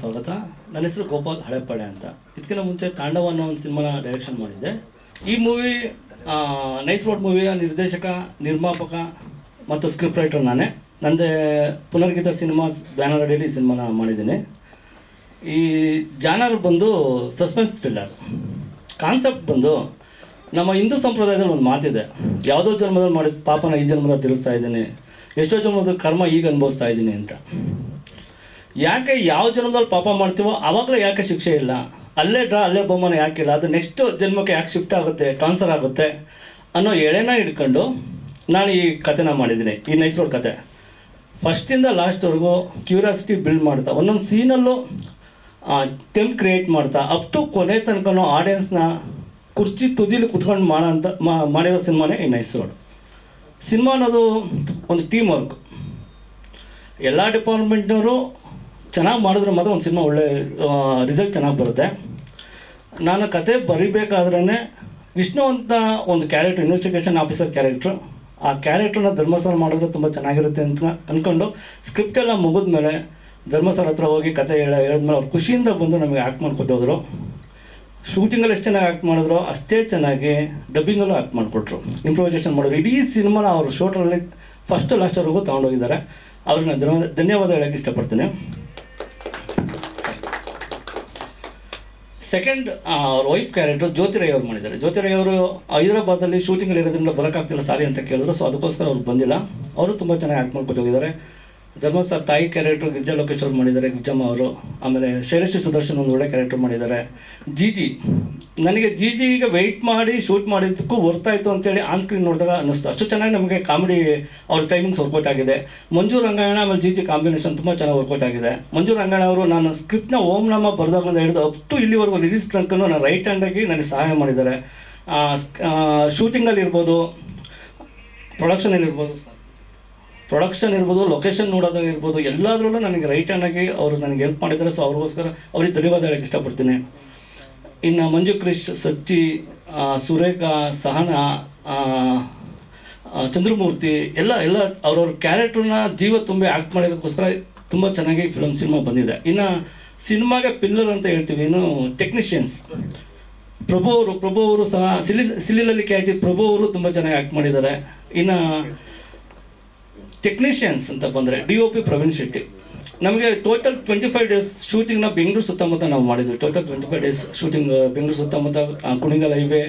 ಸ್ವಾಗತ. ನನ್ನ ಹೆಸರು ಗೋಪಾಲ್ ಹಳೆಪಡೆ ಅಂತ. ಇದಕ್ಕಿಂತ ಮುಂಚೆ ತಾಂಡವ ಅನ್ನೋ ಒಂದು ಸಿನಿಮಾನ ಡೈರೆಕ್ಷನ್ ಮಾಡಿದ್ದೆ. ಈ ಮೂವಿ ನೈಸ್ ರೋಡ್ ಮೂವಿಯ ನಿರ್ದೇಶಕ, ನಿರ್ಮಾಪಕ ಮತ್ತು ಸ್ಕ್ರಿಪ್ಟ್ ರೈಟರ್ ನಾನೇ. ನಂದೇ ಪುನರ್ಗೀತ ಸಿನಿಮಾಸ್ ಬ್ಯಾನರ್ ಅಡಿಯಲ್ಲಿ ಈ ಸಿನಿಮಾನ ಮಾಡಿದ್ದೀನಿ. ಈ ಜಾನರ್ ಬಂದು ಸಸ್ಪೆನ್ಸ್ ಥ್ರಿಲ್ಲರ್ ಕಾನ್ಸೆಪ್ಟ್ ಬಂದು ನಮ್ಮ ಹಿಂದೂ ಸಂಪ್ರದಾಯದಲ್ಲಿ ಒಂದು ಮಾತಿದೆ. ಯಾವುದೋ ಜನ್ಮದಲ್ಲಿ ಮಾಡಿದ ಪಾಪನ ಈ ಜನ್ಮದಲ್ಲಿ ತಿಳಿಸ್ತಾ ಇದ್ದೀನಿ. ಎಷ್ಟೋ ಜನ್ಮದ ಕರ್ಮ ಈಗ ಅನುಭವಿಸ್ತಾ ಇದ್ದೀನಿ ಅಂತ. ಯಾಕೆ ಯಾವ ಜನ್ಮದಲ್ಲಿ ಪಾಪ ಮಾಡ್ತೀವೋ ಆವಾಗಲೇ ಯಾಕೆ ಶಿಕ್ಷೆ ಇಲ್ಲ? ಅಲ್ಲೇ ಡ್ರಾ, ಅಲ್ಲೇ ಬಹುಮಾನ ಯಾಕಿಲ್ಲ ಅದು ನೆಕ್ಸ್ಟ್ ಜನ್ಮಕ್ಕೆ ಯಾಕೆ ಶಿಫ್ಟ್ ಆಗುತ್ತೆ ಟ್ರಾನ್ಸ್ಫರ್ ಆಗುತ್ತೆ ಅನ್ನೋ ಎಳೆನ ಹಿಡ್ಕೊಂಡು ನಾನು ಈ ಕಥೆನ ಮಾಡಿದ್ದೀನಿ, ಈ ನೈಸ್ ರೋಡ್ ಕತೆ ಫಸ್ಟಿಂದ ಲಾಸ್ಟ್ವರೆಗೂ ಕ್ಯೂರಿಯಾಸಿಟಿ ಬಿಲ್ಡ್ ಮಾಡ್ತಾ, ಒಂದೊಂದು ಸೀನಲ್ಲೂ ಟೆಂಪ್ ಕ್ರಿಯೇಟ್ ಮಾಡ್ತಾ ಅಪ್ ಟು ಕೊನೆ ತನಕನೂ ಆಡಿಯನ್ಸ್ನ ಕುರ್ಚಿ ತುದಿಲಿ ಕುತ್ಕೊಂಡು ಮಾಡೋ ಅಂತ ಮಾಡಿರೋ ಸಿನಿಮಾನೇ ಈ ರೋಡ್ ಸಿನಿಮಾ ಅನ್ನೋದು ಒಂದು ಟೀಮ್ ವರ್ಕ್ ಎಲ್ಲ ಡಿಪಾರ್ಟ್ಮೆಂಟ್ನವರು ಚೆನ್ನಾಗಿ ಮಾಡಿದ್ರೆ ಮಾತ್ರ ಒಂದು ಸಿನಿಮಾ ಒಳ್ಳೆ ರಿಸಲ್ಟ್ ಚೆನ್ನಾಗಿ ಬರುತ್ತೆ. ನಾನು ಕತೆ ಬರಿಬೇಕಾದ್ರೇ ವಿಷ್ಣು ಅಂತ ಒಂದು ಕ್ಯಾರೆಕ್ಟರ್ ಇನ್ವೆಸ್ಟಿಗೇಷನ್ ಆಫೀಸರ್ ಕ್ಯಾರೆಕ್ಟ್ರು ಆ ಕ್ಯಾರೆಕ್ಟ್ರನ್ನ ಧರ್ಮಸ್ಥಳ ಮಾಡಿದ್ರೆ ತುಂಬ ಚೆನ್ನಾಗಿರುತ್ತೆ ಅಂತ ಅಂದ್ಕೊಂಡು ಸ್ಕ್ರಿಪ್ಟ್ ಮುಗಿದ ಮೇಲೆ ಧರ್ಮಸ್ಥಳ ಹತ್ರ ಹೋಗಿ ಕತೆ ಹೇಳ, ಹೇಳಿದ್ಮೇಲೆ ಅವ್ರು ಖುಷಿಯಿಂದ ಬಂದು ನಮಗೆ ಆ್ಯಕ್ಟ್ ಮಾಡಿಕೊಟ್ಟೋದ್ರು ಶೂಟಿಂಗಲ್ಲಿ ಎಷ್ಟು ಚೆನ್ನಾಗಿ ಆ್ಯಕ್ಟ್ ಮಾಡಿದ್ರು? ಅಷ್ಟೇ ಚೆನ್ನಾಗಿ ಡಬ್ಬಿಂಗಲ್ಲೂ ಆ್ಯಕ್ಟ್ ಮಾಡಿಕೊಟ್ರು. ಇಂಪ್ರೂವೈಸೇಷನ್ ಮಾಡಿದ್ರು ಇಡೀ ಸಿನಿಮಾನ ಅವರು ಶೋಟ್ರಲ್ಲಿ ಫಸ್ಟ್ ಲಾಸ್ಟ್ವರೆಗೂ ತೊಗೊಂಡೋಗಿದ್ದಾರೆ. ಅವ್ರನ್ನ ನಾನು ಧನ್ಯವಾದ ಧನ್ಯವಾದ ಹೇಳೋಕ್ಕೆ ಇಷ್ಟಪಡ್ತೀನಿ. ಸೆಕೆಂಡ್ ಅವ್ರ ವೈಫ್ ಕ್ಯಾರೆಕ್ಟರ್ ಜ್ಯೋತಿರೈ ಅವ್ರು ಮಾಡಿದ್ದಾರೆ. ಜ್ಯೋತಿರೈ ಅವರು ಹೈದರಾಬಾದಲ್ಲಿ ಶೂಟಿಂಗಲ್ಲಿ ಇರೋದ್ರಿಂದ ಬರೋಕ್ಕಾಗ್ತಿಲ್ಲ ಸಾರಿ ಅಂತ ಕೇಳಿದ್ರು. ಸೊ ಅದಕ್ಕೋಸ್ಕರ ಅವ್ರು ಬಂದಿಲ್ಲ. ಅವರು ತುಂಬ ಚೆನ್ನಾಗಿ ಆ್ಯಕ್ಟ್ ಮಾಡ್ಕೊಂಡು ಹೋಗಿದ್ದಾರೆ. ಧರ್ಮಸ್ಥಳ ತಾಯಿ ಕ್ಯಾರೆಕ್ಟರ್ ಗಿರಿಜಾ ಅವ್ರು ಮಾಡಿದ್ದಾರೆ, ಗಿರಿಜಮ್ಮ ಅವರು. ಆಮೇಲೆ ಶೈಲಶ್ರೀ ಸುದರ್ಶನ್ ಒಂದು ಒಳ್ಳೆ ಕ್ಯಾರೆಕ್ಟರ್ ಮಾಡಿದ್ದಾರೆ. ಜೀಜಿ, ನನಗೆ ಜೀಜಿಗೆ ವೆಯ್ಟ್ ಮಾಡಿ ಶೂಟ್ ಮಾಡಿದ್ದಕ್ಕೂ ವರ್ತಾಯಿತು ಅಂತೇಳಿ ಆನ್ ಸ್ಕ್ರೀನ್ ನೋಡಿದಾಗ ಅನ್ನಿಸ್ತು. ಅಷ್ಟು ಚೆನ್ನಾಗಿ ನಮಗೆ ಕಾಮಿಡಿ ಅವ್ರ ಟೈಮಿಂಗ್ಸ್ ವರ್ಕೌಟ್ ಆಗಿದೆ. ಮಂಜು ರಂಗಾಯಣ ಆಮೇಲೆ ಜಿ ಜಿ ಕಾಂಬಿನೇಷನ್ ತುಂಬ ಚೆನ್ನಾಗಿ ವರ್ಕೌಟ್ ಆಗಿದೆ. ಮಂಜು ರಂಗಾಯಣ ಅವರು ನಾನು ಸ್ಕ್ರಿಪ್ಟ್ನ ಓಂ ನಾಮ ಬರೆದಾಗಿಂದ ಹಿಡಿದು ಅಪ್ ಟು ಇಲ್ಲಿವರೆಗೂ ರಿಲೀಸ್ ತನಕ ನಾನು ರೈಟ್ ಹ್ಯಾಂಡಾಗಿ ನನಗೆ ಸಹಾಯ ಮಾಡಿದ್ದಾರೆ. ಶೂಟಿಂಗಲ್ಲಿ ಇರ್ಬೋದು ಪ್ರೊಡಕ್ಷನಲ್ಲಿ ಇರ್ಬೋದು ಪ್ರೊಡಕ್ಷನ್ ಇರ್ಬೋದು ಲೊಕೇಶನ್ ನೋಡೋದಾಗಿರ್ಬೋದು ಎಲ್ಲದರಲ್ಲೂ ನನಗೆ ರೈಟ್ ಹ್ಯಾಂಡಾಗಿ ಅವರು ನನಗೆ ಹೆಲ್ಪ್ ಮಾಡಿದ್ದಾರೆ. ಸೊ ಅವ್ರಿಗೋಸ್ಕರ ಅವ್ರಿಗೆ ಧನ್ಯವಾದ ಹೇಳಕ್ಕೆ ಇಷ್ಟಪಡ್ತೀನಿ. ಇನ್ನು ಮಂಜು ಕ್ರಿಶ್ ಸಚ್ಚಿ ಸುರೇಖ, ಸಹನಾ ಚಂದ್ರಮೂರ್ತಿ, ಎಲ್ಲ ಎಲ್ಲ ಅವ್ರವ್ರ ಕ್ಯಾರೆಕ್ಟ್ರನ್ನ ಜೀವ ತುಂಬಿ ಆ್ಯಕ್ಟ್ ಮಾಡಿರೋದಕ್ಕೋಸ್ಕರ ತುಂಬ ಚೆನ್ನಾಗಿ ಫಿಲಮ್ ಸಿನಿಮಾ ಬಂದಿದೆ. ಇನ್ನು ಸಿನಿಮಾಗೆ ಪಿಲ್ಲರ್ ಅಂತ ಹೇಳ್ತೀವಿ. ಇನ್ನು ಟೆಕ್ನಿಷಿಯನ್ಸ್ ಪ್ರಭು ಅವರು ಪ್ರಭು ಅವರು ಸಹ ಸಿಲಿ, ಸಿಲಿಲಲ್ಲಿ ಕ್ಯಾಚಿ ಪ್ರಭು ಅವರು ತುಂಬ ಚೆನ್ನಾಗಿ ಆ್ಯಕ್ಟ್ ಮಾಡಿದ್ದಾರೆ. ಇನ್ನು ಟೆಕ್ನಿಷಿಯನ್ಸ್ ಅಂತ ಬಂದರೆ D O P Praveen Shetty ನಮಗೆ ಟೋಟಲ್ ಟ್ವೆಂಟಿ ಫೈವ್ ಡೇಸ್ ಶೂಟಿಂಗ್ನ ಬೆಂಗಳೂರು ಸುತ್ತಮುತ್ತ ನಾವು ಮಾಡಿದ್ವಿ. Total twenty five days shooting Bengaluru ಸುತ್ತಮುತ್ತ ಕುಣಿಗಲ್ ಹೈವೇ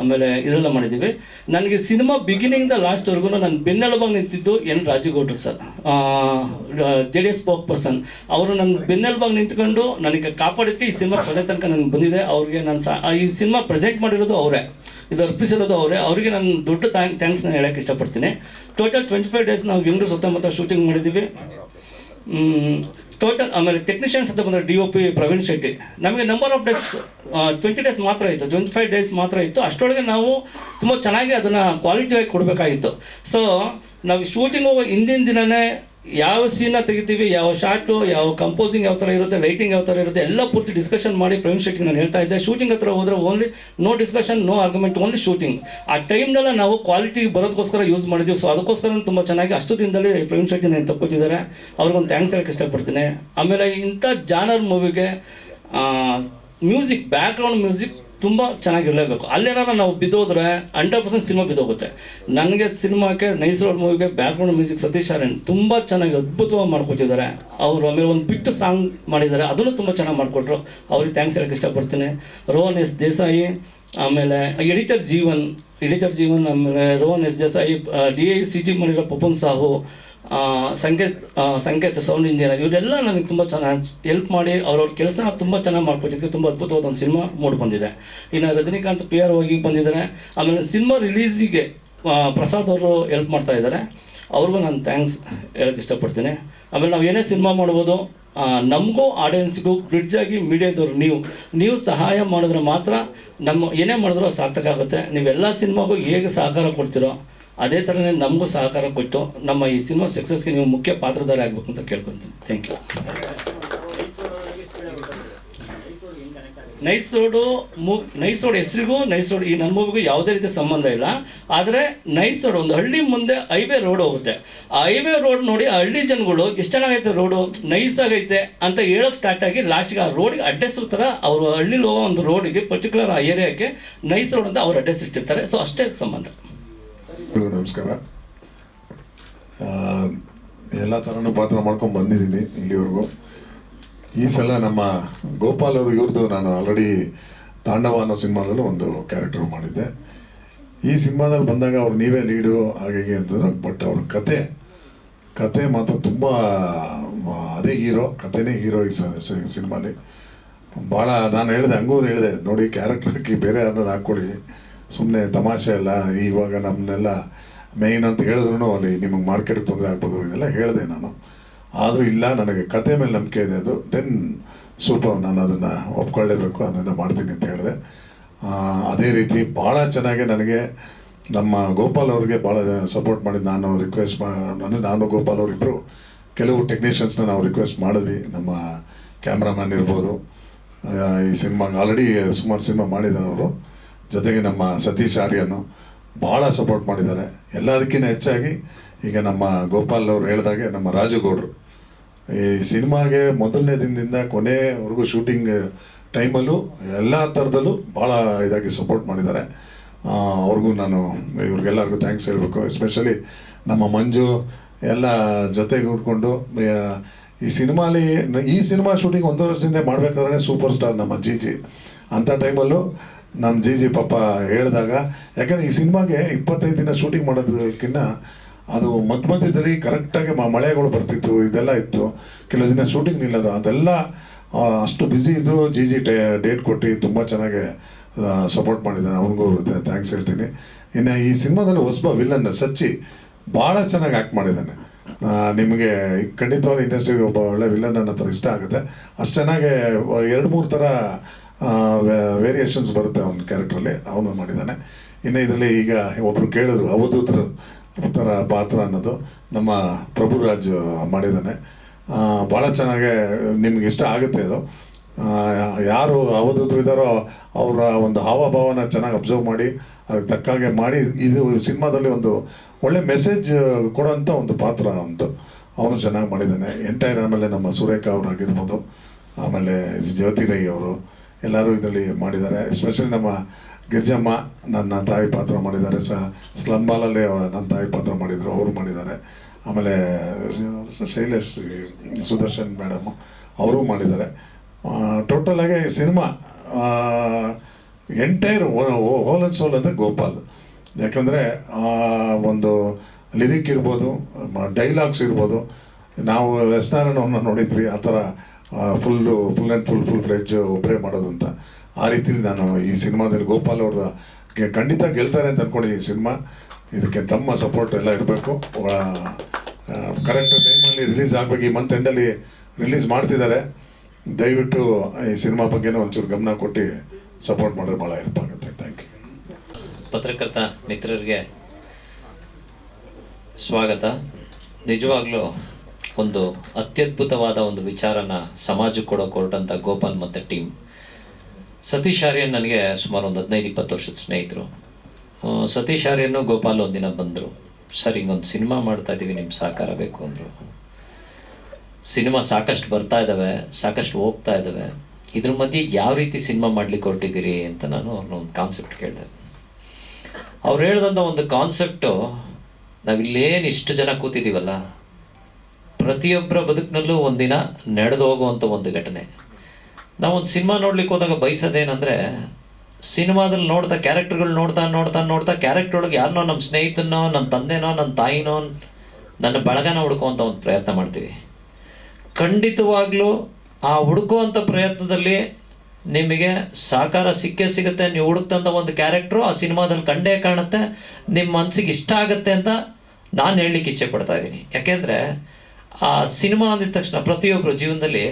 ಆಮೇಲೆ ಇದೆಲ್ಲ ಮಾಡಿದ್ದೀವಿ ನನಗೆ ಸಿನಿಮಾ ಬಿಗಿನಿಂದ ಲಾಸ್ಟ್ವರೆಗೂ ನಾನು ಬೆನ್ನೆಲುಬಾಗಿ ನಿಂತಿದ್ದು N ರಾಜುಗೌಡ್ರು sir. J D S spokesperson ಅವರು ನನ್ನ ಬೆನ್ನೆಲುಬಾಗಿ ನಿಂತ್ಕೊಂಡು ನನಗೆ ಕಾಪಾಡಿದ್ದಕ್ಕೆ ಈ ಸಿನಿಮಾ ಕೊನೆ ತನಕ ನನಗೆ ಬಂದಿದೆ. ಅವ್ರಿಗೆ ನಾನು ಸಾ ಈ ಸಿನಿಮಾ ಪ್ರೆಸೆಂಟ್ ಮಾಡಿರೋದು ಅವರೇ. ಇದು ಅರ್ಪಿಸಿರೋದು ಅವರೇ. ಅವರಿಗೆ ನಾನು ದೊಡ್ಡ ಥ್ಯಾಂಕ್ಸ್ ನಾನು ಹೇಳೋಕ್ಕೆ ಇಷ್ಟಪಡ್ತೀನಿ. ಟೋಟಲ್ ಟ್ವೆಂಟಿ ಫೈವ್ ಡೇಸ್ ನಾವು ಬೆಂಗಳೂರು ಸುತ್ತಮುತ್ತ ಶೂಟಿಂಗ್ ಮಾಡಿದ್ದೀವಿ. ಟೋಟಲ್ ಆಮೇಲೆ ಟೆಕ್ನಿಷಿಯನ್ಸ್ ಅಂತ ಬಂದರೆ D O P Praveen Shetty. ನಮಗೆ number of days twenty days ಮಾತ್ರ ಇತ್ತು. ಟ್ವೆಂಟಿ ಫೈವ್ ಡೇಸ್ ಮಾತ್ರ ಇತ್ತು. ಅಷ್ಟರೊಳಗೆ ನಾವು ತುಂಬ ಚೆನ್ನಾಗಿ ಅದನ್ನು ಕ್ವಾಲಿಟಿಯಾಗಿ ಕೊಡಬೇಕಾಗಿತ್ತು. ಸೊ ನಾವು ಶೂಟಿಂಗ್ ಹೋಗೋ ಹಿಂದಿನ ದಿನವೇ ಯಾವ ಸೀನ ತೆಗಿತೀವಿ, ಯಾವ ಶಾರ್ಟು ಯಾವ ಕಂಪೋಸಿಂಗ್ ಯಾವ ಥರ ಇರುತ್ತೆ ಲೈಟಿಂಗ್ ಯಾವ ಥರ ಇರುತ್ತೆ, ಎಲ್ಲ ಪೂರ್ತಿ ಡಿಸ್ಕಷನ್ ಮಾಡಿ ಪ್ರವೀಣ್ ಶೆಟ್ಟಿ ನಾನು ಹೇಳ್ತಾ ಇದ್ದೆ. ಶೂಟಿಂಗ್ ಹತ್ರ ಹೋದರೆ only no discussion no argument only shooting ಆ ಟೈಮ್ನೆಲ್ಲ ನಾವು ಕ್ವಾಲಿಟಿ ಬರೋದಕ್ಕೋಸ್ಕರ ಯೂಸ್ ಮಾಡಿದ್ವಿ. ಸೊ ಅದಕ್ಕೋಸ್ಕರ ತುಂಬ ಚೆನ್ನಾಗಿ ಅಷ್ಟು ದಿನದಲ್ಲಿ ಪ್ರವೀಣ್ ಶೆಟ್ಟಿ ನಾನು ತಪ್ಪಿದ್ದಾರೆ ಅವ್ರಿಗೊಂದು ಥ್ಯಾಂಕ್ಸ್ ಹೇಳಕ್ಕೆ ಇಷ್ಟಪಡ್ತೀನಿ. ಆಮೇಲೆ ಇಂಥ ಜಾನರ್ ಮೂವಿಗೆ ಮ್ಯೂಸಿಕ್ ಬ್ಯಾಕ್ಗ್ರೌಂಡ್ ಮ್ಯೂಸಿಕ್ ತುಂಬ ಚೆನ್ನಾಗಿರಲೇಬೇಕು. ಅಲ್ಲೇನಾರ ನಾವು ಬಿದ್ದೋದ್ರೆ ಹಂಡ್ರೆಡ್ ಪರ್ಸೆಂಟ್ ಸಿನಿಮಾ ಬಿದ್ದೋಗುತ್ತೆ. ನನಗೆ ಸಿನಿಮಾಕ್ಕೆ ನೈಸ್ ರೋಡ್ ಮೂವಿಗೆ ಬ್ಯಾಕ್ಗ್ರೌಂಡ್ ಮ್ಯೂಸಿಕ್ ಸತೀಶ್ ಆರ್ಯನ್ ತುಂಬ ಚೆನ್ನಾಗಿ ಅದ್ಭುತವಾಗಿ ಮಾಡ್ಕೊತಿದ್ದಾರೆ ಅವರು ಆಮೇಲೆ ಒಂದು ಬಿಟ್ಟು ಸಾಂಗ್ ಮಾಡಿದ್ದಾರೆ. ಅದನ್ನು ತುಂಬ ಚೆನ್ನಾಗಿ ಮಾಡಿಕೊಟ್ರು. ಅವ್ರಿಗೆ ಥ್ಯಾಂಕ್ಸ್ ಹೇಳಕ್ಕೆ ಇಷ್ಟಪಡ್ತೀನಿ. ರೋಹನ್ ಎಸ್ ದೇಸಾಯಿ, ಆಮೇಲೆ ಎಡಿಟರ್ ಜೀವನ್ ಎಡಿಟರ್ ಜೀವನ್, ಆಮೇಲೆ Rohan S Desai D I C T ಮಾಡಿರೋ ಪಪನ್ ಸಾಹು ಸಂಕೇತ್ ಸಂಕೇತ್ ಸೌಂಡ್ ಇಂಜಿನಿಯರ್ ಇವರೆಲ್ಲ ನನಗೆ ತುಂಬ ಚೆನ್ನಾಗಿ ಹೆಲ್ಪ್ ಮಾಡಿ ಅವ್ರವ್ರ ಕೆಲಸನ ತುಂಬ ಚೆನ್ನಾಗಿ ಮಾಡ್ಕೊಟ್ಟಿದ್ದಕ್ಕೆ ತುಂಬ ಅದ್ಭುತವಾದ ಒಂದು ಸಿನಿಮಾ ಮೂಡಿ ಬಂದಿದೆ. ಇನ್ನು ರಜನಿಕಾಂತ್ ಪಿ ಆರ್ ಹೋಗಿ ಬಂದಿದ್ದಾರೆ. ಆಮೇಲೆ ಸಿನಿಮಾ ರಿಲೀಸಿಗೆ ಪ್ರಸಾದ್ ಅವರು ಹೆಲ್ಪ್ ಮಾಡ್ತಾ ಇದ್ದಾರೆ. ಅವ್ರಿಗೂ ನಾನು ಥ್ಯಾಂಕ್ಸ್ ಹೇಳಕ್ಕೆ ಇಷ್ಟಪಡ್ತೀನಿ. ಆಮೇಲೆ ನಾವು ಏನೇ ಸಿನಿಮಾ ಮಾಡ್ಬೋದು ನಮಗೂ ಆಡಿಯನ್ಸ್ಗೂ ಬ್ರಿಡ್ಜ್ ಮೀಡಿಯಾದವ್ರು ನೀವು. ನೀವು ಸಹಾಯ ಮಾಡಿದ್ರೆ ಮಾತ್ರ ನಮ್ಮ, ಏನೇ ಮಾಡಿದ್ರೂ ಸಾರ್ಥಕ ಆಗುತ್ತೆ. ನೀವೆಲ್ಲ ಸಿನಿಮಾಗೂ ಹೇಗೆ ಸಹಕಾರ ಕೊಡ್ತೀರೋ ಅದೇ ಥರನೇ ನಮಗೂ ಸಹಕಾರ ಕೊಟ್ಟು ನಮ್ಮ ಈ ಸಿನಿಮಾ ಸಕ್ಸಸ್ಗೆ ನೀವು ಮುಖ್ಯ ಪಾತ್ರಧಾರಿ ಆಗಬೇಕು ಅಂತ ಕೇಳ್ಕೊತೀನಿ ಥ್ಯಾಂಕ್ ಯು ನೈಸೋಡು ಮು ಮೂ ನೈಸ್ ಹೆಸರಿಗೂ ನೈಸ್ ರೋಡ್ ಈ ನನ್ನ ಮೂವಿಗೂ ಯಾವುದೇ ರೀತಿ ಸಂಬಂಧ ಇಲ್ಲ. ಆದರೆ ನೈಸೋಡ್ ಒಂದು ಹಳ್ಳಿ ಮುಂದೆ ಹೈವೇ ರೋಡ್ ಹೋಗುತ್ತೆ. ಆ ಹೈವೇ ರೋಡ್ ನೋಡಿ ಆ ಹಳ್ಳಿ ಜನಗಳು ಎಷ್ಟು ಚೆನ್ನಾಗೈತೆ ರೋಡು ನೈಸ್ ಆಗೈತೆ ಅಂತ ಹೇಳೋಕೆ ಸ್ಟಾರ್ಟ್ ಆಗಿ ಲಾಸ್ಟಿಗೆ ಆ ರೋಡಿಗೆ ಅಡ್ರೆಸ್ ಥರ ಅವರು ಹಳ್ಳಿಲಿ ಹೋಗೋ ಒಂದು ರೋಡಿಗೆ ಪರ್ಟಿಕ್ಯುಲರ್ ಆ ಏರಿಯಾಕ್ಕೆ ನೈಸ್ ರೋಡ್ ಅಂತ ಅವ್ರು ಅಡ್ರೆಸ್ ಇಟ್ಟಿರ್ತಾರೆ. ಸೊ ಅಷ್ಟೇ ಸಂಬಂಧ. ನಮಸ್ಕಾರ. ಎಲ್ಲ ಥರನೂ ಪಾತ್ರ ಮಾಡ್ಕೊಂಡು ಬಂದಿದ್ದೀನಿ ಇಲ್ಲಿವರೆಗೂ. ಈ ಸಲ ನಮ್ಮ ಗೋಪಾಲ್ ಅವರು ಇವ್ರದ್ದು ನಾನು ಆಲ್ರೆಡಿ ತಾಂಡವ ಅನ್ನೋ ಸಿನಿಮಾದಲ್ಲೂ ಒಂದು ಕ್ಯಾರೆಕ್ಟರ್ ಮಾಡಿದ್ದೆ. ಈ ಸಿನಿಮಾದಲ್ಲಿ ಬಂದಾಗ ಅವ್ರು ನೀವೇ ಲೀಡು ಹಾಗೆ ಅಂತಂದ್ರೆ. ಬಟ್ ಅವ್ರ ಕತೆ ಕತೆ ಮಾತ್ರ ತುಂಬ ಅದೇ ಹೀರೋ ಕತೆನೇ ಹೀರೋ ಈ ಸಿನಿಮಾಲಿ. ಭಾಳ ನಾನು ಹೇಳಿದೆ, ಹಂಗೂ ಹೇಳಿದೆ, ನೋಡಿ ಕ್ಯಾರೆಕ್ಟರ್ ಹಾಕಿ ಬೇರೆ ಯಾರನ್ನ ಹಾಕ್ಕೊಳ್ಳಿ. ಸುಮ್ಮನೆ ತಮಾಷೆ ಅಲ್ಲ ಇವಾಗ ನಮ್ಮನ್ನೆಲ್ಲ ಮೇಯ್ನ್ ಅಂತ ಹೇಳಿದ್ರು ಅಲ್ಲಿ ನಿಮಗೆ ಮಾರ್ಕೆಟ್ಗೆ ತೊಂದರೆ ಆಗ್ಬೋದು ಇದೆಲ್ಲ ಹೇಳಿದೆ ನಾನು. ಆದರೂ ಇಲ್ಲ, ನನಗೆ ಕತೆ ಮೇಲೆ ನಂಬಿಕೆ ಇದೆ ಅದು. ದೆನ್ ಸೂಪರ್, ನಾನು ಅದನ್ನು ಒಪ್ಕೊಳ್ಳೇಬೇಕು ಅದನ್ನು ಮಾಡ್ತೀನಿ ಅಂತ ಹೇಳಿದೆ. ಅದೇ ರೀತಿ ಭಾಳ ಚೆನ್ನಾಗಿ ನನಗೆ ನಮ್ಮ ಗೋಪಾಲ್ ಅವ್ರಿಗೆ ಭಾಳ ಸಪೋರ್ಟ್ ಮಾಡಿದ್ದು. ನಾನು ರಿಕ್ವೆಸ್ಟ್ ಮಾಡಿ ನಾನು, ಗೋಪಾಲ್ ಅವರಿಬ್ಬರು ಕೆಲವು ಟೆಕ್ನಿಷಿಯನ್ಸ್ನ ನಾವು ರಿಕ್ವೆಸ್ಟ್ ಮಾಡಿದ್ವಿ. ನಮ್ಮ ಕ್ಯಾಮ್ರಾಮನ್ ಇರ್ಬೋದು. ಈ ಸಿನಿಮಾಗೆ ಆಲ್ರೆಡಿ ಸುಮಾರು ಸಿನಿಮಾ ಮಾಡಿದ್ದಾರೆ ಅವರು. ಜೊತೆಗೆ ನಮ್ಮ ಸತೀಶ್ ಆರ್ಯನು ಭಾಳ ಸಪೋರ್ಟ್ ಮಾಡಿದ್ದಾರೆ. ಎಲ್ಲದಕ್ಕಿಂತ ಹೆಚ್ಚಾಗಿ ಈಗ ನಮ್ಮ ಗೋಪಾಲ್ ಅವರು ಹೇಳಿದಾಗೆ ನಮ್ಮ ರಾಜುಗೌಡರು. ಈ ಸಿನಿಮಾಗೆ ಮೊದಲನೇ ದಿನದಿಂದ ಕೊನೆವರೆಗೂ ಶೂಟಿಂಗ್ ಟೈಮಲ್ಲೂ ಎಲ್ಲ ಥರದಲ್ಲೂ ಭಾಳ ಇದಾಗಿ ಸಪೋರ್ಟ್ ಮಾಡಿದ್ದಾರೆ. ಅವ್ರಿಗೂ ನಾನು ಇವ್ರಿಗೆಲ್ಲರಿಗೂ ಥ್ಯಾಂಕ್ಸ್ ಹೇಳಬೇಕು. ಎಸ್ಪೆಷಲಿ ನಮ್ಮ ಮಂಜು ಎಲ್ಲ ಜೊತೆಗೆ ಉಟ್ಕೊಂಡು ಈ ಸಿನಿಮಾಲಿ ಈ ಸಿನಿಮಾ ಶೂಟಿಂಗ್ ಒಂದು ವರ್ಷದಿಂದ ಮಾಡಬೇಕಾದ್ರೆ ಸೂಪರ್ ಸ್ಟಾರ್ ನಮ್ಮ ಜಿ ಜಿ. ಅಂಥ ಟೈಮಲ್ಲೂ ನಮ್ಮ ಜಿ ಜಿ ಪಾಪ ಹೇಳಿದಾಗ, ಯಾಕಂದರೆ ಈ ಸಿನಿಮಾಗೆ ಇಪ್ಪತ್ತೈದು ದಿನ ಶೂಟಿಂಗ್ ಮಾಡೋದಕ್ಕಿಂತ ಅದು ಮಧ್ಯ ಮಧ್ಯದಲ್ಲಿ ಕರೆಕ್ಟಾಗಿ ಮಳೆಗಳು ಬರ್ತಿತ್ತು, ಇದೆಲ್ಲ ಇತ್ತು. ಕೆಲವು ದಿನ ಶೂಟಿಂಗ್ ನಿಲ್ಲೋದು, ಅದೆಲ್ಲ ಅಷ್ಟು ಬ್ಯುಸಿ ಇದ್ದರು ಜಿ ಜಿ ಡೇ ಡೇಟ್ ಕೊಟ್ಟು ತುಂಬ ಚೆನ್ನಾಗಿ ಸಪೋರ್ಟ್ ಮಾಡಿದ್ದಾನೆ. ಅವನಿಗೂ ಥ್ಯಾಂಕ್ಸ್ ಹೇಳ್ತೀನಿ. ಇನ್ನು ಈ ಸಿನಿಮಾದಲ್ಲಿ ಹೊಸಬ ವಿಲನ್ ಸಚ್ಚಿ ಭಾಳ ಚೆನ್ನಾಗಿ ಆ್ಯಕ್ಟ್ ಮಾಡಿದ್ದಾನೆ. ನಿಮಗೆ ಖಂಡಿತವಾಗಿ ಇಂಡಸ್ಟ್ರಿಗೆ ಒಬ್ಬ ಒಳ್ಳೆ ವಿಲನ್ ಅನ್ನೋ ಥರ ಇಷ್ಟ ಆಗುತ್ತೆ. ಅಷ್ಟು ಚೆನ್ನಾಗಿ, ಎರಡು ಮೂರು ಥರ ವೇರಿಯೇಷನ್ಸ್ ಬರುತ್ತೆ ಅವನ ಕ್ಯಾರೆಕ್ಟ್ರಲ್ಲಿ ಅವನು ಮಾಡಿದ್ದಾನೆ ಇನ್ನು ಇದರಲ್ಲಿ ಈಗ ಒಬ್ಬರು ಕೇಳಿದ್ರು ಅವಧೂತರ ಥರ ಪಾತ್ರ ಅನ್ನೋದು ನಮ್ಮ ಪ್ರಭುರಾಜ್ ಮಾಡಿದ್ದಾನೆ ಭಾಳ ಚೆನ್ನಾಗೆ, ನಿಮ್ಗೆ ಇಷ್ಟ ಆಗುತ್ತೆ ಇದು ಯಾರು ಅವಧೂತರು ಇದ್ದಾರೋ ಅವರ ಒಂದು ಹಾವಭಾವನ ಚೆನ್ನಾಗಿ ಅಬ್ಸರ್ವ್ ಮಾಡಿ, ಅದಕ್ಕೆ ತಕ್ಕಾಗೆ ಮಾಡಿ, ಇದು ಸಿನಿಮಾದಲ್ಲಿ ಒಂದು ಒಳ್ಳೆ ಮೆಸೇಜ್ ಕೊಡೋಂಥ ಒಂದು ಪಾತ್ರ ಅಂತ. ಅವನು ಚೆನ್ನಾಗಿ ಮಾಡಿದ್ದಾನೆ ಎಂಟೈರ್ ಆಮೇಲೆ ನಮ್ಮ ಸುರೇಖ ಅವ್ರು ಆಗಿರ್ಬೋದು ಆಮೇಲೆ ಜ್ಯೋತಿ ರೈ ಅವರು ಎಲ್ಲರೂ ಇದರಲ್ಲಿ ಮಾಡಿದ್ದಾರೆ. ಎಸ್ಪೆಷಲಿ ನಮ್ಮ ಗಿರ್ಜಮ್ಮ ನನ್ನ ತಾಯಿ ಪಾತ್ರ ಮಾಡಿದ್ದಾರೆ. ಸಹ ಸ್ಲಂಬಾಲಲ್ಲಿ ಅವರ ನನ್ನ ತಾಯಿ ಪಾತ್ರ ಮಾಡಿದರು. ಅವರು ಮಾಡಿದ್ದಾರೆ. ಆಮೇಲೆ ಶೈಲೇಶ್, ಸುದರ್ಶನ್ ಮೇಡಮ್ ಅವರು ಮಾಡಿದ್ದಾರೆ. ಟೋಟಲ್ ಆಗಿ cinema entire whole and soul ಅಂದರೆ ಗೋಪಾಲ್. ಯಾಕಂದರೆ ಒಂದು ಲಿರಿಕ್ ಇರ್ಬೋದು ಡೈಲಾಗ್ಸ್ ಇರ್ಬೋದು. ನಾವು ವೆಸ್ನಾರಣ್ಣವ್ರನ್ನ ನೋಡಿದ್ವಿ, ಆ ಥರ full full and full full fledged ಒಬ್ಬರೇ ಮಾಡೋದು ಅಂತ ಆ ರೀತಿಲಿ ನಾನು ಈ ಸಿನಿಮಾದಲ್ಲಿ ಗೋಪಾಲ್ ಅವ್ರದ್ದು ಖಂಡಿತ ಗೆಲ್ತಾರೆ ಅಂತ ಅಂದ್ಕೊಂಡು ಈ ಸಿನಿಮಾ. ಇದಕ್ಕೆ ತಮ್ಮ ಸಪೋರ್ಟ್ ಎಲ್ಲ ಇರಬೇಕು. ಕರೆಕ್ಟ್ ಟೈಮಲ್ಲಿ ರಿಲೀಸ್ ಆಗಬೇಕು. ಈ ಮಂತ್ ಎಂಡಲ್ಲಿ ರಿಲೀಸ್ ಮಾಡ್ತಿದ್ದಾರೆ. ದಯವಿಟ್ಟು ಈ ಸಿನಿಮಾ ಬಗ್ಗೆನೂ ಒಂಚೂರು ಗಮನ ಕೊಟ್ಟು ಸಪೋರ್ಟ್ ಮಾಡಿದ್ರೆ ಭಾಳ ಹೆಲ್ಪ್ ಆಗುತ್ತೆ. ಥ್ಯಾಂಕ್ ಯು ಪತ್ರಕರ್ತ ಮಿತ್ರರಿಗೆ ಸ್ವಾಗತ. ನಿಜವಾಗ್ಲೂ ಒಂದು ಅತ್ಯದ್ಭುತವಾದ ಒಂದು ವಿಚಾರನ ಸಮಾಜಕ್ಕೆ ಕೊಡೋಕೆ ಹೊರಟಂಥ ಗೋಪಾಲ್ ಮತ್ತು ಟೀಮ್. ಸತೀಶ್ ಆರ್ಯನ್ ನನಗೆ ಸುಮಾರು ಒಂದು ಹದಿನೈದು, ಇಪ್ಪತ್ತು ವರ್ಷದ ಸ್ನೇಹಿತರು. ಸತೀಶ್ ಆರ್ಯನು ಗೋಪಾಲ್ ಒಂದಿನ ಬಂದರು. ಸರ್, ಹಿಂಗೊಂದು ಸಿನಿಮಾ ಮಾಡ್ತಾ ಇದ್ದೀವಿ ನಿಮ್ಮ ಸಹಕಾರ ಬೇಕು, ಅಂದರು. ಸಿನಿಮಾ ಸಾಕಷ್ಟು ಬರ್ತಾ ಇದ್ದಾವೆ ಸಾಕಷ್ಟು ಹೋಗ್ತಾ ಇದ್ದಾವೆ ಇದ್ರ ಮಧ್ಯೆ ಯಾವ ರೀತಿ ಸಿನಿಮಾ ಮಾಡ್ಲಿಕ್ಕೆ ಹೊರಟಿದ್ದೀರಿ ಅಂತ ನಾನು ಅವ್ರನ್ನ ಒಂದು ಕಾನ್ಸೆಪ್ಟ್ ಕೇಳಿದೆ. ಅವ್ರು ಹೇಳ್ದಂಥ ಒಂದು ಕಾನ್ಸೆಪ್ಟು ನಾವಿಲ್ಲೇನು ಇಷ್ಟು ಜನ ಕೂತಿದ್ದೀವಲ್ಲ ಪ್ರತಿಯೊಬ್ಬರ ಬದುಕಿನಲ್ಲೂ ಒಂದಿನ ನಡೆದು ಹೋಗುವಂಥ ಒಂದು ಘಟನೆ. ನಾವೊಂದು ಸಿನಿಮಾ ನೋಡ್ಲಿಕ್ಕೆ ಹೋದಾಗ ಬಯಸೋದೇನೆಂದರೆ, ಸಿನಿಮಾದಲ್ಲಿ ನೋಡ್ತಾ, ಕ್ಯಾರೆಕ್ಟರ್ಗಳು ನೋಡ್ತಾ ನೋಡ್ತಾ ನೋಡ್ತಾ ಕ್ಯಾರೆಕ್ಟರ್ ಒಳಗೆ ಯಾರನ್ನೋ ನಮ್ಮ ಸ್ನೇಹಿತನೋ ನನ್ನ ತಂದೆನೋ ನನ್ನ ತಾಯಿನೋ ನನ್ನ ಬಳಗನ ಹುಡ್ಕೋವಂಥ ಒಂದು ಪ್ರಯತ್ನ ಮಾಡ್ತೀವಿ. ಖಂಡಿತವಾಗ್ಲೂ ಆ ಹುಡುಕುವಂಥ ಪ್ರಯತ್ನದಲ್ಲಿ ನಿಮಗೆ ಸಾಕಾರ ಸಿಕ್ಕೇ ಸಿಗುತ್ತೆ. ನೀವು ಹುಡುಕ್ತಂಥ ಒಂದು ಕ್ಯಾರೆಕ್ಟ್ರು ಆ ಸಿನಿಮಾದಲ್ಲಿ ಕಂಡೇ ಕಾಣುತ್ತೆ. ನಿಮ್ಮ ಮನಸ್ಸಿಗೆ ಇಷ್ಟ ಆಗುತ್ತೆ ಅಂತ ನಾನು ಹೇಳಲಿಕ್ಕೆ ಇಚ್ಛೆ ಪಡ್ತಾ ಇದ್ದೀನಿ. ಯಾಕೆಂದರೆ ಆ ಸಿನಿಮಾ ಅಂದಿದ ತಕ್ಷಣ ಪ್ರತಿಯೊಬ್ಬರು ಜೀವನದಲ್ಲಿ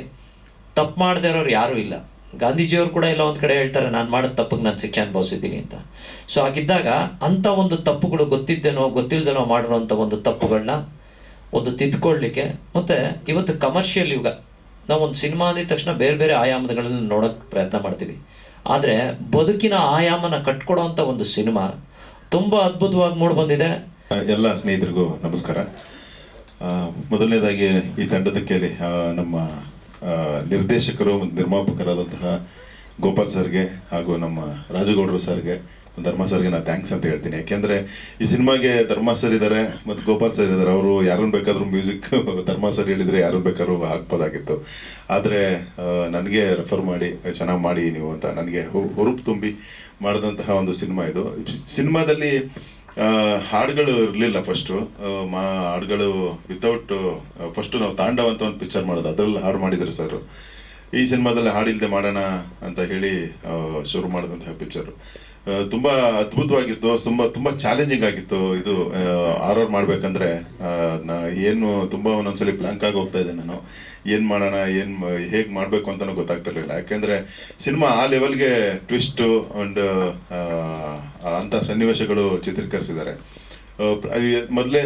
ತಪ್ಪು ಮಾಡದೇ ಇರೋರು ಯಾರೂ ಇಲ್ಲ. ಗಾಂಧೀಜಿಯವರು ಕೂಡ ಎಲ್ಲ ಒಂದು ಕಡೆ ಹೇಳ್ತಾರೆ, ನಾನು ಮಾಡಿದ ತಪ್ಪಿಗೆ ನಾನು ಶಿಕ್ಷೆ ಅನುಭವಿಸಿದ್ದೀನಿ ಅಂತ. ಸೊ ಹಾಗಿದ್ದಾಗ ಅಂಥ ಒಂದು ತಪ್ಪುಗಳು ಗೊತ್ತಿದ್ದೇನೋ ಗೊತ್ತಿಲ್ಲದೇನೋ ಮಾಡಿರೋಂಥ ಒಂದು ತಪ್ಪುಗಳನ್ನ ಒಂದು ತಿದ್ದುಕೊಳ್ಳಲಿಕ್ಕೆ ಮತ್ತು ಇವತ್ತು ಕಮರ್ಷಿಯಲ್ ಯುಗ. ನಾವು ಒಂದು ಸಿನಿಮಾ ಅಂದಿದ ತಕ್ಷಣ ಬೇರೆ ಬೇರೆ ಆಯಾಮಗಳನ್ನು ನೋಡೋಕ್ಕೆ ಪ್ರಯತ್ನ ಮಾಡ್ತೀವಿ. ಆದರೆ ಬದುಕಿನ ಆಯಾಮನ ಕಟ್ಕೊಡೋ ಒಂದು ಸಿನಿಮಾ ತುಂಬ ಅದ್ಭುತವಾಗಿ ಮೂಡಿ ಬಂದಿದೆ. ಎಲ್ಲ ಸ್ನೇಹಿತರಿಗೂ ನಮಸ್ಕಾರ. ಮೊದಲನೇದಾಗಿ ಈ ತಂಡದ ಕೇಳಿ ನಮ್ಮ ನಿರ್ದೇಶಕರು ಮತ್ತು ನಿರ್ಮಾಪಕರಾದಂತಹ ಗೋಪಾಲ್ ಸರ್ಗೆ ಹಾಗೂ ನಮ್ಮ ರಾಜಗೌಡರು ಸರ್ಗೆ, ಧರ್ಮ ಸರ್ಗೆ ನಾನು ಥ್ಯಾಂಕ್ಸ್ ಅಂತ ಹೇಳ್ತೀನಿ. ಯಾಕೆಂದರೆ ಈ ಸಿನಿಮಾಗೆ ಧರ್ಮ ಸರ್ ಇದ್ದಾರೆ ಮತ್ತು ಗೋಪಾಲ್ ಸರ್ ಇದ್ದಾರೆ ಅವರು ಯಾರನ್ನು ಬೇಕಾದರೂ ಮ್ಯೂಸಿಕ್ ಧರ್ಮ ಸರ್ ಹೇಳಿದರೆ ಯಾರನ್ನು ಬೇಕಾದ್ರೂ ಹಾಕ್ಬೋದಾಗಿತ್ತು. ಆದರೆ ನನಗೆ ರೆಫರ್ ಮಾಡಿ, ಚೆನ್ನಾಗಿ ಮಾಡಿ ನೀವು ಅಂತ ನನಗೆ ಹುರುಪು ತುಂಬಿ ಮಾಡಿದಂತಹ ಒಂದು ಸಿನಿಮಾ ಇದು. ಸಿನಿಮಾದಲ್ಲಿ ಹಾಡುಗಳು ಇರಲಿಲ್ಲ ಫಸ್ಟು ಮಾ, ಹಾಡುಗಳು ವಿತೌಟ್ ಫಸ್ಟು ನಾವು ತಾಂಡವ ಅಂತ ಒಂದು ಪಿಕ್ಚರ್ ಮಾಡೋದು. ಅದರಲ್ಲಿ ಹಾಡು ಮಾಡಿದ್ರು ಸರ್ ಈ ಸಿನಿಮಾದಲ್ಲಿ ಹಾಡಿಲ್ಲದೆ ಮಾಡೋಣ ಅಂತ ಹೇಳಿ ಶುರು ಮಾಡಿದಂತಹ ಪಿಕ್ಚರು ತುಂಬ ಅದ್ಭುತವಾಗಿತ್ತು, ತುಂಬ ತುಂಬ ಚಾಲೆಂಜಿಂಗ್ ಆಗಿತ್ತು ಇದು ಆರ್ ಆರ್ ಮಾಡಬೇಕಂದ್ರೆ. ಏನು ತುಂಬ ಒಂದೊಂದ್ಸಲಿ ಬ್ಲ್ಯಾಂಕ್ ಆಗಿ ಹೋಗ್ತಾ ಇದ್ದೆ ನಾನು. ಏನು ಮಾಡೋಣ, ಏನು ಹೇಗೆ ಮಾಡಬೇಕು ಅಂತಲೂ ಗೊತ್ತಾಗ್ತಿರ್ಲಿಲ್ಲ ಯಾಕೆಂದರೆ ಸಿನಿಮಾ ಆ ಲೆವೆಲ್ಗೆ ಟ್ವಿಸ್ಟು ಆ್ಯಂಡ್ ಅಂಥ ಸನ್ನಿವೇಶಗಳು ಚಿತ್ರೀಕರಿಸಿದ್ದಾರೆ. ಮೊದಲೇ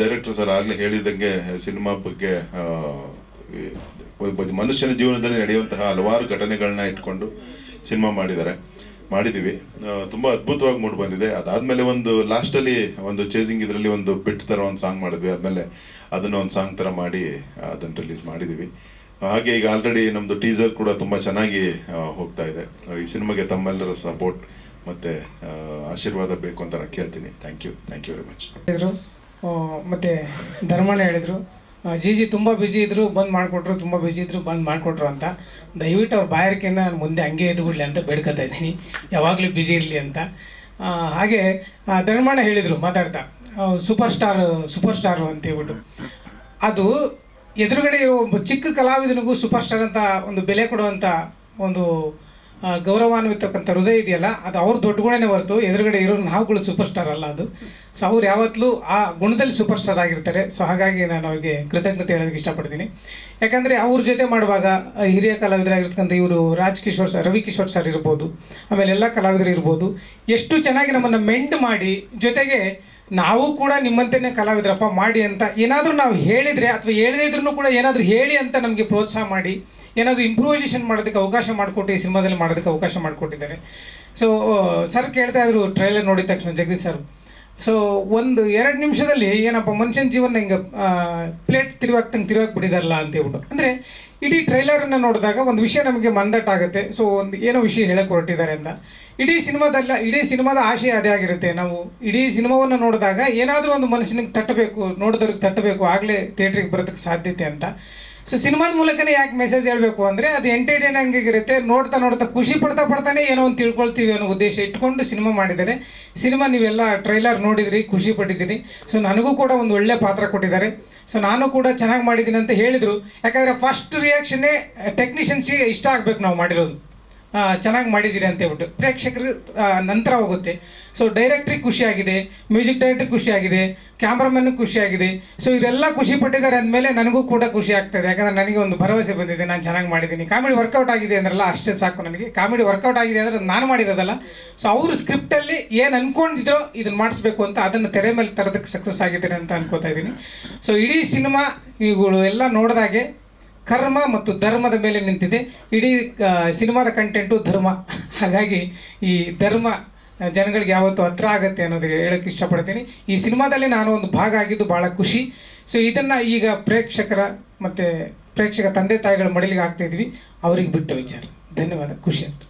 ಡೈರೆಕ್ಟರ್ ಸರ್ ಆಗಲೇ ಹೇಳಿದಂಗೆ ಸಿನಿಮಾ ಬಗ್ಗೆ ಮನುಷ್ಯನ ಜೀವನದಲ್ಲಿ ನಡೆಯುವಂತಹ ಹಲವಾರು ಘಟನೆಗಳನ್ನ ಇಟ್ಕೊಂಡು ಸಿನಿಮಾ ಮಾಡಿದ್ದಾರೆ. ಮಾಡಿದ್ದೀವಿ. ತುಂಬ ಅದ್ಭುತವಾಗಿ ಮೂಡ್ ಬಂದಿದೆ. ಅದಾದಮೇಲೆ ಒಂದು ಲಾಸ್ಟಲ್ಲಿ ಒಂದು ಚೇಸಿಂಗ್ ಇದರಲ್ಲಿ ಒಂದು ಬಿಟ್ ಥರ ಒಂದು ಸಾಂಗ್ ಮಾಡಿದ್ವಿ. ಆದಮೇಲೆ ಅದನ್ನು ಒಂದು ಸಾಂಗ್ ಥರ ಮಾಡಿ ಅದನ್ನು ರಿಲೀಸ್ ಮಾಡಿದ್ದೀವಿ. ಹಾಗೆ ಈಗ ಆಲ್ರೆಡಿ ನಮ್ಮದು ಟೀಸರ್ ಕೂಡ ತುಂಬ ಚೆನ್ನಾಗಿ ಹೋಗ್ತಾ ಇದೆ. ಈ ಸಿನಿಮಾಗೆ ತಮ್ಮೆಲ್ಲರ ಸಪೋರ್ಟ್ ಮತ್ತು ಆಶೀರ್ವಾದ ಬೇಕು ಅಂತ ಕೇಳ್ತೀನಿ. Thank you thank you very much ಮತ್ತು ಧರ್ಮಣ್ಣ ಹೇಳಿದ್ರು. ಜಿ ಜಿ ತುಂಬ ಬ್ಯುಸಿ ಇದ್ದರು ಬಂದು ಮಾಡಿಕೊಟ್ರು, ತುಂಬ ಬ್ಯುಸಿ ಇದ್ದರು ಬಂದು ಮಾಡಿಕೊಟ್ರು ಅಂತ. ದಯವಿಟ್ಟು ಅವ್ರ ಬಾಯಾರಿಕೆಯಿಂದ ನಾನು ಮುಂದೆ ಹಂಗೆ ಇದ್ದು ಬಿಡಲಿ ಅಂತ ಬೇಡ್ಕೊತಾ ಇದ್ದೀನಿ. ಯಾವಾಗಲೂ ಬ್ಯುಸಿ ಇರಲಿ ಅಂತ. ಹಾಗೆ ಧರ್ಮಣ್ಣ ಹೇಳಿದರು, ಮಾತಾಡ್ತಾ. ಸೂಪರ್ ಸ್ಟಾರ್ ಸೂಪರ್ ಸ್ಟಾರು ಅಂತ ಹೇಳ್ಬಿಟ್ಟು. ಅದು ಎದುರುಗಡೆ ಒಬ್ಬ ಚಿಕ್ಕ ಕಲಾವಿದನಿಗೂ ಸೂಪರ್ ಸ್ಟಾರ್ ಅಂತ ಒಂದು ಬೆಲೆ ಕೊಡುವಂಥ ಒಂದು ಗೌರವಾನ್ವಿತಕ್ಕಂಥ ಹೃದಯ ಇದೆಯಲ್ಲ, ಅದು ಅವ್ರ ದೊಡ್ಡ ಗುಣನೇ ಹೊರತು ಎದುರುಗಡೆ ಇರೋ ನಾವುಗಳು ಸೂಪರ್ ಸ್ಟಾರ್ ಅಲ್ಲ ಅದು. ಸೊ ಅವ್ರು ಯಾವತ್ತಲೂ ಆ ಗುಣದಲ್ಲಿ ಸೂಪರ್ ಸ್ಟಾರ್ ಆಗಿರ್ತಾರೆ. ಸೊ ಹಾಗಾಗಿ ನಾನು ಅವ್ರಿಗೆ ಕೃತಜ್ಞತೆ ಹೇಳೋದಕ್ಕೆ ಇಷ್ಟಪಡ್ತೀನಿ. ಯಾಕಂದರೆ ಅವ್ರ ಜೊತೆ ಮಾಡುವಾಗ ಹಿರಿಯ ಕಲಾವಿದರಾಗಿರ್ತಕ್ಕಂಥ ಇವರು ರಾಜ್ ಕಿಶೋರ್ ಸರ್ ರವಿ ಕಿಶೋರ್ ಸರ್ ಇರ್ಬೋದು, ಆಮೇಲೆ ಎಲ್ಲ ಕಲಾವಿದರು ಇರ್ಬೋದು, ಎಷ್ಟು ಚೆನ್ನಾಗಿ ನಮ್ಮನ್ನು ಮೆಂಟ್ ಮಾಡಿ ಜೊತೆಗೆ ನಾವು ಕೂಡ ನಿಮ್ಮಂತೆಯೇ ಕಲಾವಿದರಪ್ಪ ಮಾಡಿ ಅಂತ ಏನಾದರೂ ನಾವು ಹೇಳಿದರೆ ಅಥವಾ ಹೇಳದೇ ಇದ್ರೂ ಕೂಡ ಏನಾದರೂ ಹೇಳಿ ಅಂತ ನಮಗೆ ಪ್ರೋತ್ಸಾಹ ಮಾಡಿ ಏನಾದರೂ ಇಂಪ್ರೂವೈಸೇಷನ್ ಮಾಡೋದಕ್ಕೆ ಅವಕಾಶ ಮಾಡಿಕೊಟ್ಟು ಈ ಸಿನಿಮಾದಲ್ಲಿ ಮಾಡೋದಕ್ಕೆ ಅವಕಾಶ ಮಾಡಿಕೊಟ್ಟಿದ್ದಾರೆ. ಸೊ ಸರ್ ಕೇಳ್ತಾ ಇದ್ರು ಟ್ರೈಲರ್ ನೋಡಿದ ತಕ್ಷಣ ಜಗದೀಶ್ ಸರ್ ಸೊ ಒಂದು ಎರಡು ನಿಮಿಷದಲ್ಲಿ ಏನಪ್ಪ ಮನುಷ್ಯನ ಜೀವನ ಹಿಂಗೆ ಪ್ಲೇಟ್ ತಿರುವಾಗ್ತಂಗೆ ತಿರುವಾಕ್ ಬಿಡಿದಾರಲ್ಲ ಅಂತ ಹೇಳ್ಬಿಟ್ಟು. ಅಂದರೆ ಇಡೀ ಟ್ರೈಲರನ್ನು ನೋಡಿದಾಗ ಒಂದು ವಿಷಯ ನಮಗೆ ಮಂದಟ್ಟಾಗುತ್ತೆ ಸೊ ಒಂದು ಏನೋ ವಿಷಯ ಹೇಳಕ್ಕೆ ಹೊರಟಿದ್ದಾರೆ ಅಂತ. ಇಡೀ ಸಿನಿಮಾದಲ್ಲ, ಇಡೀ ಸಿನಿಮಾದ ಆಶಯ ಅದೇ ಆಗಿರುತ್ತೆ. ನಾವು ಇಡೀ ಸಿನಿಮಾವನ್ನು ನೋಡಿದಾಗ ಏನಾದರೂ ಒಂದು ಮನುಷ್ಯನಿಗೆ ತಟ್ಟಬೇಕು, ನೋಡಿದವ್ರಿಗೆ ತಟ್ಟಬೇಕು, ಆಗಲೇ ಥಿಯೇಟ್ರಿಗೆ ಬರೋದಕ್ಕೆ ಸಾಧ್ಯತೆ ಅಂತ. ಸೊ ಸಿನಿಮಾದ ಮೂಲಕನೇ ಯಾಕೆ ಮೆಸೇಜ್ ಹೇಳಬೇಕು ಅಂದರೆ ಅದು ಎಂಟರ್ಟೈನಿಂಗ್ ಆಗಿರುತ್ತೆ ನೋಡ್ತಾ ನೋಡ್ತಾ ಖುಷಿ ಪಡ್ತಾ ಪಡ್ತಾನೆ ಏನೋ ಒಂದು ತಿಳ್ಕೊಳ್ತೀವಿ ಅನ್ನೋ ಉದ್ದೇಶ ಇಟ್ಕೊಂಡು ಸಿನಿಮಾ ಮಾಡಿದ್ದಾರೆ. ಸಿನಿಮಾ ನೀವೆಲ್ಲ ಟ್ರೈಲರ್ ನೋಡಿದ್ರಿ, ಖುಷಿ ಪಟ್ಟಿದ್ದೀರಿ. ಸೊ ನನಗೂ ಕೂಡ ಒಂದು ಒಳ್ಳೆ ಪಾತ್ರ ಕೊಟ್ಟಿದ್ದಾರೆ. ಸೊ ನಾನು ಕೂಡ ಚೆನ್ನಾಗಿ ಮಾಡಿದ್ದೀನಿ ಅಂತ ಹೇಳಿದರು. ಯಾಕಂದರೆ ಫಸ್ಟ್ ರಿಯಾಕ್ಷನ್ನೇ ಟೆಕ್ನಿಷಿಯನ್ಸಿಗೆ ಇಷ್ಟ ಆಗಬೇಕು ನಾವು ಮಾಡಿರೋದು. ಚೆನ್ನಾಗಿ ಮಾಡಿದ್ದೀರಿ ಅಂತ ಹೇಳ್ಬಿಟ್ಟು. ಪ್ರೇಕ್ಷಕರು ನಂತರ ಹೋಗುತ್ತೆ. ಸೊ ಡೈರೆಕ್ಟ್ರಿಗೆ ಖುಷಿಯಾಗಿದೆ ಮ್ಯೂಸಿಕ್ ಡೈರೆಕ್ಟ್ರಿಗೆ ಖುಷಿಯಾಗಿದೆ ಕ್ಯಾಮ್ರಾಮನ್ನಿಗೆ ಖುಷಿಯಾಗಿದೆ. ಸೊ ಇವರೆಲ್ಲ ಖುಷಿ ಪಟ್ಟಿದ್ದಾರೆ ಅಂದಮೇಲೆ ನನಗೂ ಕೂಡ ಖುಷಿ ಆಗ್ತದೆ. ಯಾಕಂದರೆ ನನಗೆ ಒಂದು ಭರವಸೆ ಬಂದಿದೆ, ನಾನು ಚೆನ್ನಾಗಿ ಮಾಡಿದ್ದೀನಿ. ಕಾಮಿಡಿ ವರ್ಕೌಟ್ ಆಗಿದೆ ಅಂದ್ರಲ್ಲ, ಅಷ್ಟೇ ಸಾಕು ನನಗೆ. ಕಾಮಿಡಿ ವರ್ಕೌಟ್ ಆಗಿದೆ ಅಂದರೆ ನಾನು ಮಾಡಿರೋದಲ್ಲ. ಸೊ ಅವರು ಸ್ಕ್ರಿಪ್ಟಲ್ಲಿ ಏನು ಅಂದ್ಕೊಂಡಿದ್ರೋ ಇದನ್ನು ಮಾಡಿಸ್ಬೇಕು ಅಂತ ಅದನ್ನು ತೆರೆ ಮೇಲೆ ತರೋದಕ್ಕೆ ಸಕ್ಸಸ್ ಆಗಿದ್ದೀನಿ ಅಂತ ಅನ್ಕೋತಾ ಇದ್ದೀನಿ. ಸೊ ಇಡೀ ಸಿನಿಮಾ ಇವುಗಳು ಎಲ್ಲ ನೋಡಿದಾಗೆ ಕರ್ಮ ಮತ್ತು ಧರ್ಮದ ಮೇಲೆ ನಿಂತಿದೆ. ಇಡೀ ಸಿನಿಮಾದ ಕಂಟೆಂಟು ಧರ್ಮ. ಹಾಗಾಗಿ ಈ ಧರ್ಮ ಜನಗಳಿಗೆ ಯಾವತ್ತೂ ಹತ್ರ ಆಗುತ್ತೆ ಅನ್ನೋದಕ್ಕೆ ಹೇಳಕ್ಕೆ ಇಷ್ಟಪಡ್ತೀನಿ. ಈ ಸಿನಿಮಾದಲ್ಲಿ ನಾನು ಒಂದು ಭಾಗ ಆಗಿದ್ದು ಭಾಳ ಖುಷಿ. ಸೊ ಇದನ್ನು ಈಗ ಪ್ರೇಕ್ಷಕರ ಮತ್ತು ಪ್ರೇಕ್ಷಕ ತಂದೆ ತಾಯಿಗಳ ಮಡಿಲಿಗೆ ಹಾಕ್ತಾಯಿದ್ವಿ ಅವ್ರಿಗೆ ಬಿಟ್ಟ ವಿಚಾರ. ಧನ್ಯವಾದ. ಖುಷಿ ಅಂತ